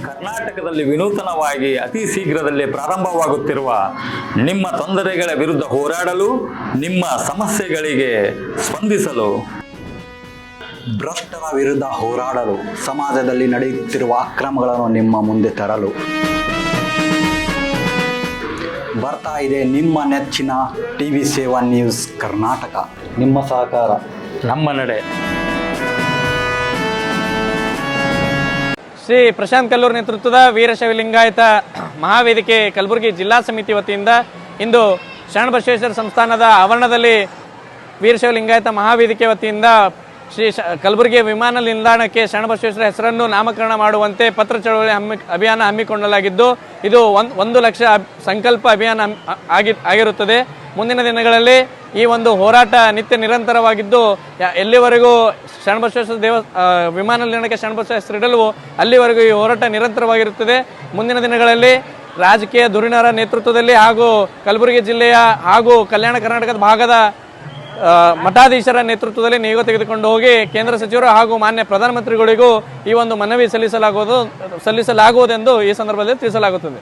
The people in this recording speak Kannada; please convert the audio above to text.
ಕರ್ನಾಟಕದಲ್ಲಿ ವಿನೂತನವಾಗಿ ಅತಿ ಶೀಘ್ರದಲ್ಲೇ ಪ್ರಾರಂಭವಾಗುತ್ತಿರುವ ನಿಮ್ಮ ತೊಂದರೆಗಳ ವಿರುದ್ಧ ಹೋರಾಡಲು, ನಿಮ್ಮ ಸಮಸ್ಯೆಗಳಿಗೆ ಸ್ಪಂದಿಸಲು, ಭ್ರಷ್ಟರ ವಿರುದ್ಧ ಹೋರಾಡಲು, ಸಮಾಜದಲ್ಲಿ ನಡೆಯುತ್ತಿರುವ ಅಕ್ರಮಗಳನ್ನು ನಿಮ್ಮ ಮುಂದೆ ತರಲು. ಬರ್ತಾ ಇದೆ ನಿಮ್ಮ ನೆಚ್ಚಿನ ಟಿ ವಿ ಸೇವಾ ನ್ಯೂಸ್ ಕರ್ನಾಟಕ. ನಿಮ್ಮ ಸಹಕಾರ. ನಮ್ಮ ನಡೆ. ಶ್ರೀ ಪ್ರಶಾಂತ್ ಕಲ್ಲೂರ್ ನೇತೃತ್ವದ ವೀರಶೈವ ಲಿಂಗಾಯತ ಮಹಾವೇದಿಕೆ ಕಲಬುರಗಿ ಜಿಲ್ಲಾ ಸಮಿತಿ ವತಿಯಿಂದ ಇಂದು ಶರಣಬಸವೇಶ್ವರ ಸಂಸ್ಥಾನದ ಆವರಣದಲ್ಲಿ ವೀರಶೈವ ಲಿಂಗಾಯತ ಮಹಾವೇದಿಕೆ ವತಿಯಿಂದ ಶ್ರೀ ಶ ಕಲಬುರಗಿ ವಿಮಾನ ನಿಲ್ದಾಣಕ್ಕೆ ಶರಣಬಸವೇಶ್ವರ ಹೆಸರನ್ನು ನಾಮಕರಣ ಮಾಡುವಂತೆ ಪತ್ರ ಚಳವಳಿ ಹಮ್ಮಿ ಅಭಿಯಾನ ಹಮ್ಮಿಕೊಳ್ಳಲಾಗಿದ್ದು, ಇದು ಒಂದು ಲಕ್ಷ ಸಂಕಲ್ಪ ಅಭಿಯಾನ ಆಗಿ ಆಗಿರುತ್ತದೆ. ಮುಂದಿನ ದಿನಗಳಲ್ಲಿ ಈ ಒಂದು ಹೋರಾಟ ನಿತ್ಯ ನಿರಂತರವಾಗಿದ್ದು ಎಲ್ಲಿವರೆಗೂ ಶರಣಬಸವೇಶ್ವರ ದೇವ ವಿಮಾನ ನಿಲ್ದಾಣಕ್ಕೆ ಶರಣಬಸವ ಹೆಸರಿಡಲು ಅಲ್ಲಿವರೆಗೂ ಈ ಹೋರಾಟ ನಿರಂತರವಾಗಿರುತ್ತದೆ. ಮುಂದಿನ ದಿನಗಳಲ್ಲಿ ರಾಜಕೀಯ ಧುರೀಣರ ನೇತೃತ್ವದಲ್ಲಿ ಹಾಗೂ ಕಲಬುರಗಿ ಜಿಲ್ಲೆಯ ಹಾಗೂ ಕಲ್ಯಾಣ ಕರ್ನಾಟಕದ ಭಾಗದ ಮಠಾಧೀಶರ ನೇತೃತ್ವದಲ್ಲಿ ನಿಯೋಗ ತೆಗೆದುಕೊಂಡು ಹೋಗಿ ಕೇಂದ್ರ ಸಚಿವರು ಹಾಗೂ ಮಾನ್ಯ ಪ್ರಧಾನಮಂತ್ರಿಗಳಿಗೂ ಈ ಒಂದು ಮನವಿ ಸಲ್ಲಿಸಲಾಗುವುದು, ಸಲ್ಲಿಸಲಾಗುವುದೆಂದು ಈ ಸಂದರ್ಭದಲ್ಲಿ ತಿಳಿಸಲಾಗುತ್ತದೆ.